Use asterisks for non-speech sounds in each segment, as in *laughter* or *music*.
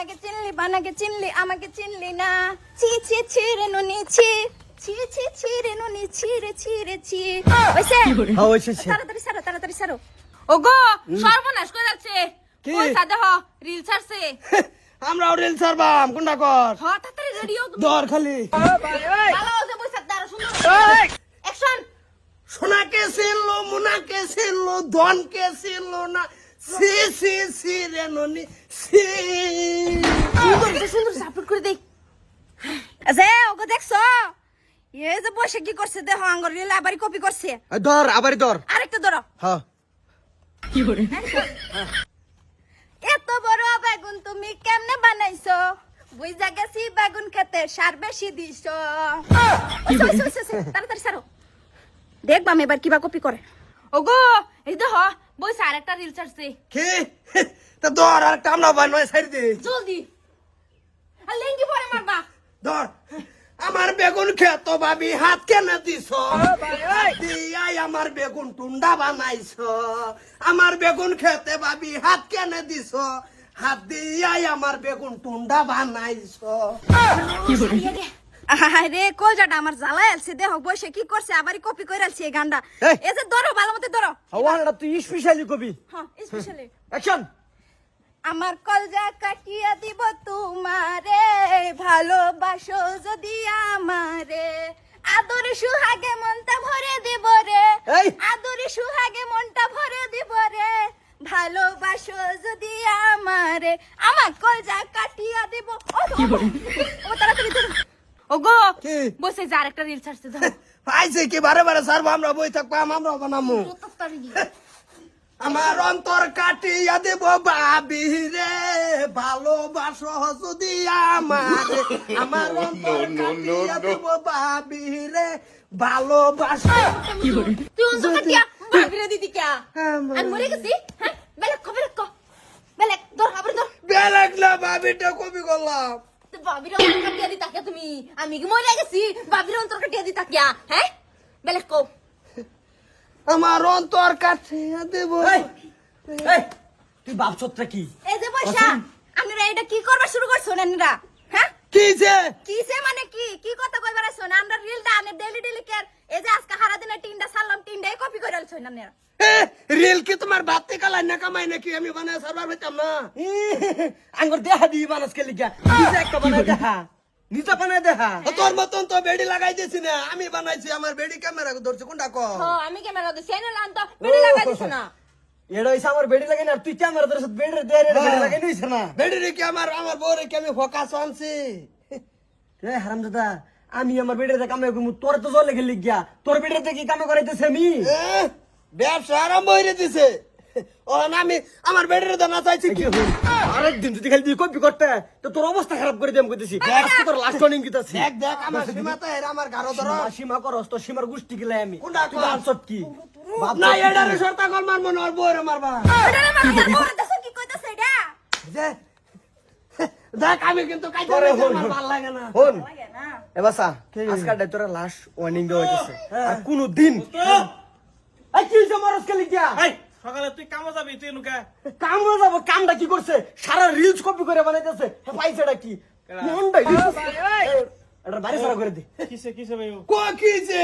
বানাকে চিনলি বানাকে চিনলি আমাকে চিনলি না। ছি ছি ছি রে নুনি ছি। ছি ছি ছি রে নুনি ছি রে ছি রে ছি। হইছে? হ্যাঁ হয়েছে তাড়াতাড়ি সারো তাড়াতাড়ি সারো। ওগো সর্বনাশ করে যাচ্ছে। কি? ওই সাদে হ রিল ছাড়ছে। *laughs* আমরা রিল সারবাম কোনটা কর? হ তাড়াতাড়ি রেডিও দর খালি। ভালো হচ্ছে বই সাদে আরও সুন্দর অ্যাকশন সোনাকে ছিনলো মুনাকে ছিনলো ধনকে ছিনলো না। সি সি সি রে ননি সি সুন্দর সুন্দর সাপোর্ট করে দেই। আচ্ছা ওকে দেখছ? এই যে বসে কি করছে দেখো আঙ্গুর রিল আবার কপি করছে। ধর আবার ধর। আরেকটা ধরো। হ্যাঁ এত বড় বেগুন তুমি কেমনে বানাইছো? বুঝা গেছি বেগুন খেতে সার বেশি দিছো। তাড়াতাড়ি সারো। দেখবাম এবার কিবা কপি করে। ওগো এই দেখ বই স্যার একটা রিল ছাড়ছে। কি? তা ধর আর কামনা বাই নয় সাইড দে। জলদি। লেঙ্গি পরে মারবা ধর আমার বেগুন খেত ভাবি হাত কেন দিছ? দিয়াই আমার বেগুন টুন্ডা বানাইছ। আমার বেগুন খেতে ভাবি হাত কেন দিছ? হাত দিয়াই আমার বেগুন টুন্ডা বানাইছ। আরে কলজাটা আমার বসে কি করছে? আবারই কপি করে আলছে এই গানটা। এই। এই যে ধরো ভালো মতো ধরো। তুই স্পেশালি কবি। হ্যাঁ স্পেশালি অ্যাকশন আমার কলজা কাটিয়া দিব তোমারে ভালোবাসো যদি আমারে। আদর সুহাগে মনটা ভরে দিব রে আদর সুহাগে মনটা ভরে দিব রে। ভালোবাসো যদি আমারে আমার কলজা কাটিয়া দিব। ও, তাড়াতাড়ি ধরো। ওগো? বসে যে আরেকটা রিল ছাড়ছে দেখো পাইছে *laughs* কি? বারে বারে সারবো আমরা বই থাকব আমরা বানামু। আমার অন্তর কাটিয়া দেব বাবি রে ভালোবাসো যদি আমারে। আমার অন্তর কাটিয়া দেব বাবি রে ভালোবাসো তুই অন্তর কাটিয়া ভাবিরে দিদি কে আর মরে গেছি হ্যাঁ? বেলেক কো বেলেক কো। বেলেক ধর আবার ধর। বেলেগ না বাবিটা কবি করলাম। তো ভাবিরে অন্তর কাটিয়া দি তাকিয়া তুমি। আমি কি মরে গেছি? ভাবিরে অন্তর কাটিয়া দি তাকিয়া হ্যাঁ? বেলেক কো। আমার অন্তর কাটিয়া দেব তুই কি? এই যে বৈশা আপনারা এটা কি করবা শুরু করছ নানিরা? হ্যাঁ? কি যে? কিসে মানে কি? কি কথা কইবার আছো না? আমরা রিলটা আনে ডেলি ডেলি কেয়ার এই যে আজকে সারা দিনে তিনটা সারলাম তিনটাই কপি করে আলছো না রিল কি তোমার বাতে কালাই না কামাই নাকি? আমি বানায় সারবার পাইতাম না। আঙ্গুর দেহা দি মানুষ কে লিখা একটা বানাই দেখা নিজে বানাই দেখা তোর মতন তো বেডি লাগাই দিয়েছি না। আমি বানাইছি আমার বেডি ক্যামেরা ধরছে কোনটা ক আমি ক্যামেরা দিছি এনে লান তো বেড়ে লাগাই দিছ না। এটা হইছে আমার বেডি লাগে না তুই ক্যামেরা ধরে বেডি দে রে বেডি লাগে নিছ না। বেডি রে কি আমার আমার বউরে কি আমি ফোকাস আনছি এ হারাম দাদা আমি আমার বেডের কামে কইমু তোর তো জলে গেলি গিয়া তোর বেডের কি কামে করাইতেছে আমি? ব্যবসা আরম্ভ হয়ে দিছে। *laughs* ও না আমি আমার বেডের দানা চাইছি কি? আরেকদিন যদি খালি কপি করতে তো তোর অবস্থা খারাপ করে দেম কইতেছি। *laughs* আজকে তোর লাস্ট ওয়ার্নিং দিতেছি দেখ দেখ আমার সীমাতে এর আমার গারো ধরো সীমা সীমা করস তো সীমার গুষ্টি গিলাই আমি। কোনটা তুই কর? কি? না এডারে সরতা কল মারবো না ওর বউরে মারবা। *laughs* কি কইতাছে এটা? যে, দেখ আমি কিন্তু কাইতে তোরে আমার ভালো লাগে না। হন। এবার সা আজকাল ডাই লাস্ট ওয়ার্নিং দেওয়া হইতেছে। আর কোনো দিন এই কি হইছে মরস কে লিখিয়া? এই সকালে তুই কামে যাবি তুই নুকা কাম যাব কামটা কি করছে? সারা রিলস কপি করে বানাইতেছে। হ্যাঁ পাইছেটা কি? মনটাই এটা বাড়ি সারা করে দে। কিসে কিসে ভাই কো কি যে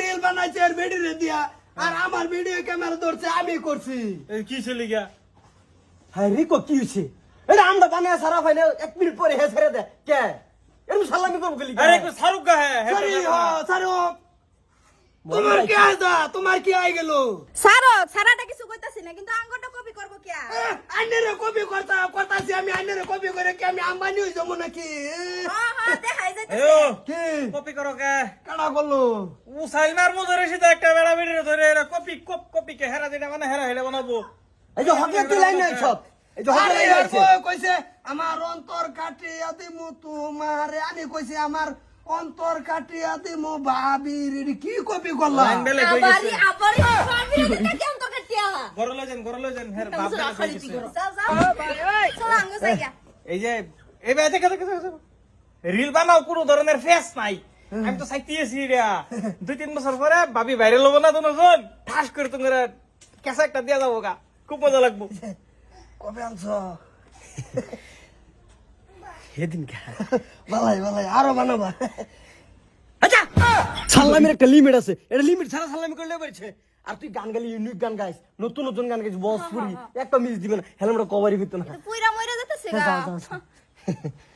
রিল বানাইছে আর বেডি রে দিয়া। আর আমার ভিডিও ক্যামেরা ধরছে আমি করছি। এই কিসে লিগা? হ্যাঁ রিকো কি হইছে? এটা আমরা বানায় সারা ফাইনে এক মিনিট পরে হে ছেড়ে দে। কে? এরকম সালামি করব কে লিখা আরে একটু শাহরুখ গা হ্যাঁ হ্যাঁ, সরি হ হ্যাঁ। তোমার কি আইদা তোমার কি আই গেল? সারো সারাটা কিছু না কিন্তু আঙ্গুরটা কপি করব কি? আইনের কপি করতা করতাছি আমি আইনের কপি করে কি আমি আম্বানি হই যাব নাকি হ্যাঁ হ্যাঁ দেখাই কি কপি করো কে কাটা করল ও সিধা একটা বেড়া বেড়ে ধরে এরা কপি কপ কপি কে হেরা যেটা মানে হেরা হেরা বানাবো এই যে হকে তুই লাইন নাই সব এই যে হকে লাইন আছে কইছে আমার অন্তর কাটিয়া দিমু তোমারে আমি কইছি আমার অন্তর কাটিয়া দিমু ভাবি কি কপি করলাম লই যান লই যান হের বাপ যাইয়া এই যে এই বে দেখে দেখে দেখে রিল বানাও কোনো ধরনের ফেস নাই। আমি তো চাইতেছি রে দুই তিন বছর পরে ভাবি বাইরে লব না তো নজন ঠাস করে তোমার কেসা একটা দিয়া যাব গা। খুব মজা লাগবো। কবে আনছ? খেয়ে দিন কে? বালাই বালাই আরও বানাবা। আচ্ছা! সাল্লামের একটা লিমিট আছে। এটা লিমিট ছাড়া সাল্লামি করলে বেড়েছে। আর তুই গান গালি ইউনিক গান গাইস। নতুন নতুন গান গাইস বস পুরি একটা মিস দিবে না হেলমেট কভারই করতে না। পুইরা মইরা যেতেছে গা। *laughs*